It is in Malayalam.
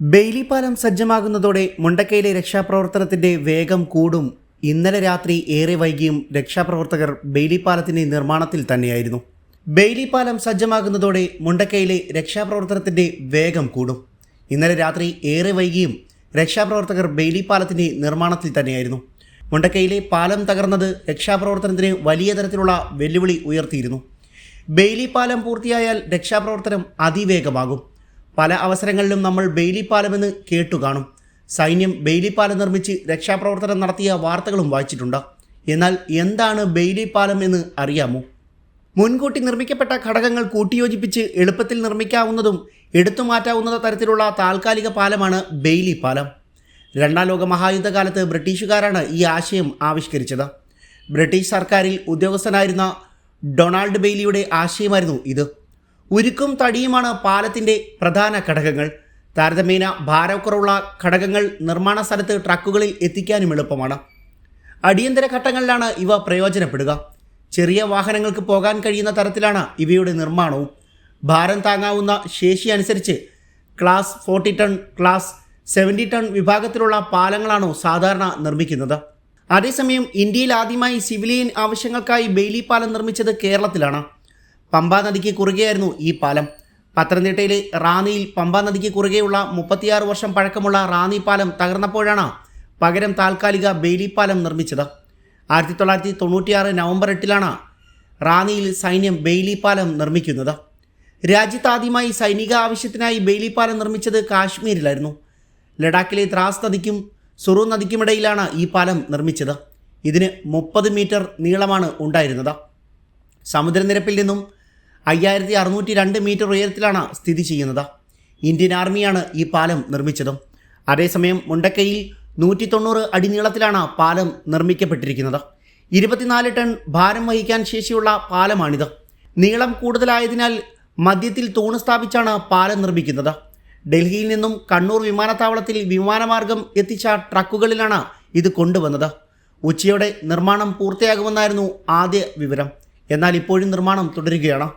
ബെയിലി പാലം സജ്ജമാകുന്നതോടെ മുണ്ടക്കയിലെ രക്ഷാപ്രവർത്തനത്തിന്റെ വേഗം കൂടും. ഇന്നലെ രാത്രി ഏറെ വൈകിയും രക്ഷാപ്രവർത്തകർ ബെയിലി പാലത്തിന്റെ നിർമ്മാണത്തിൽ തന്നെയായിരുന്നു. ബെയിലി പാലം സജ്ജമാകുന്നതോടെ മുണ്ടക്കയിലെ രക്ഷാപ്രവർത്തനത്തിന്റെ വേഗം കൂടും. ഇന്നലെ രാത്രി ഏറെ വൈകിയും രക്ഷാപ്രവർത്തകർ ബെയിലി പാലത്തിന്റെ നിർമ്മാണത്തിൽ തന്നെയായിരുന്നു. മുണ്ടക്കയിലെ പാലം തകർന്നത് രക്ഷാപ്രവർത്തനത്തിന് വലിയ തരത്തിലുള്ള വെല്ലുവിളി ഉയർത്തിയിരുന്നു. ബെയിലി പാലം പൂർത്തിയായാൽ രക്ഷാപ്രവർത്തനം അതിവേഗമാകും. പല അവസരങ്ങളിലും നമ്മൾ ബെയിലി പാലമെന്ന് കേട്ടു കാണും സൈന്യം ബെയിലി പാലം നിർമ്മിച്ച് രക്ഷാപ്രവർത്തനം നടത്തിയ വാർത്തകളും വായിച്ചിട്ടുണ്ട്. എന്നാൽ എന്താണ് ബെയിലി പാലം എന്ന് അറിയാമോ? മുൻകൂട്ടി നിർമ്മിക്കപ്പെട്ട ഘടകങ്ങൾ കൂട്ടിയോജിപ്പിച്ച് എളുപ്പത്തിൽ നിർമ്മിക്കാവുന്നതും എടുത്തു മാറ്റാവുന്ന തരത്തിലുള്ള താൽക്കാലിക പാലമാണ് ബെയിലി പാലം രണ്ടാം ലോക മഹായുദ്ധകാലത്ത് ബ്രിട്ടീഷുകാരാണ് ഈ ആശയം ആവിഷ്കരിച്ചത്. ബ്രിട്ടീഷ് സർക്കാരിൽ ഉദ്യോഗസ്ഥനായിരുന്ന ഡൊണാൾഡ് ബെയ്ലിയുടെ ആശയമായിരുന്നു ഇത്. ഉരുക്കും തടിയുമാണ് പാലത്തിന്റെ പ്രധാന ഘടകങ്ങൾ. താരതമ്യേന ഭാരക്കുറവുള്ള ഘടകങ്ങൾ നിർമ്മാണ സ്ഥലത്ത് ട്രക്കുകളിൽ എത്തിക്കാനും എളുപ്പമാണ്. അടിയന്തര ഘട്ടങ്ങളിലാണ് ഇവ പ്രയോജനപ്പെടുക. ചെറിയ വാഹനങ്ങൾക്ക് പോകാൻ കഴിയുന്ന തരത്തിലാണ് ഇവയുടെ നിർമ്മാണവും. ഭാരം താങ്ങാവുന്ന ശേഷി അനുസരിച്ച് class forty ton class seventy ton വിഭാഗത്തിലുള്ള പാലങ്ങളാണ് സാധാരണ നിർമ്മിക്കുന്നത്. അതേസമയം ഇന്ത്യയിൽ ആദ്യമായി സിവിലിയൻ ആവശ്യങ്ങൾക്കായി ബെയിലി പാലം നിർമ്മിച്ചത് കേരളത്തിലാണ്. പമ്പാ നദിക്ക് കുറുകെയായിരുന്നു ഈ പാലം. പത്തനംതിട്ടയിലെ റാന്നിയിൽ പമ്പാ നദിക്ക് കുറുകെയുള്ള മുപ്പത്തിയാറ് വർഷം പഴക്കമുള്ള റാന്നി പാലം തകർന്നപ്പോഴാണ് പകരം താൽക്കാലിക ബെയിലി പാലം നിർമ്മിച്ചത്. ആയിരത്തി തൊള്ളായിരത്തി തൊണ്ണൂറ്റിയാറ് നവംബർ എട്ടിലാണ് റാന്നിയിൽ സൈന്യം ബെയിലി പാലം നിർമ്മിക്കുന്നത്. രാജ്യത്ത് ആദ്യമായി സൈനിക ആവശ്യത്തിനായി ബെയിലി പാലം നിർമ്മിച്ചത് കാശ്മീരിലായിരുന്നു. ലഡാക്കിലെ ദ്രാസ് നദിക്കും സുറു നദിക്കുമിടയിലാണ് ഈ പാലം നിർമ്മിച്ചത്. ഇതിന് മുപ്പത് മീറ്റർ നീളമാണ് ഉണ്ടായിരുന്നത്. സമുദ്രനിരപ്പിൽ നിന്നും അയ്യായിരത്തി അറുന്നൂറ്റി രണ്ട് മീറ്റർ ഉയരത്തിലാണ് സ്ഥിതി ചെയ്യുന്നത്. ഇന്ത്യൻ ആർമിയാണ് ഈ പാലം നിർമ്മിച്ചതും. അതേസമയം മുണ്ടക്കയിൽ നൂറ്റി തൊണ്ണൂറ് അടി നീളത്തിലാണ് പാലം നിർമ്മിക്കപ്പെട്ടിരിക്കുന്നത്. ഇരുപത്തിനാല് ടൺ ഭാരം വഹിക്കാൻ ശേഷിയുള്ള പാലമാണിത്. നീളം കൂടുതലായതിനാൽ മധ്യത്തിൽ തൂണ് സ്ഥാപിച്ചാണ് പാലം നിർമ്മിക്കുന്നത്. ഡൽഹിയിൽ നിന്നും കണ്ണൂർ വിമാനത്താവളത്തിൽ വിമാനമാർഗം എത്തിച്ച ട്രക്കുകളിലാണ് ഇത് കൊണ്ടുവന്നത്. ഉച്ചയോടെ നിർമ്മാണം പൂർത്തിയാകുമെന്നായിരുന്നു ആദ്യ വിവരം. എന്നാൽ ഇപ്പോഴും നിർമ്മാണം തുടരുകയാണ്.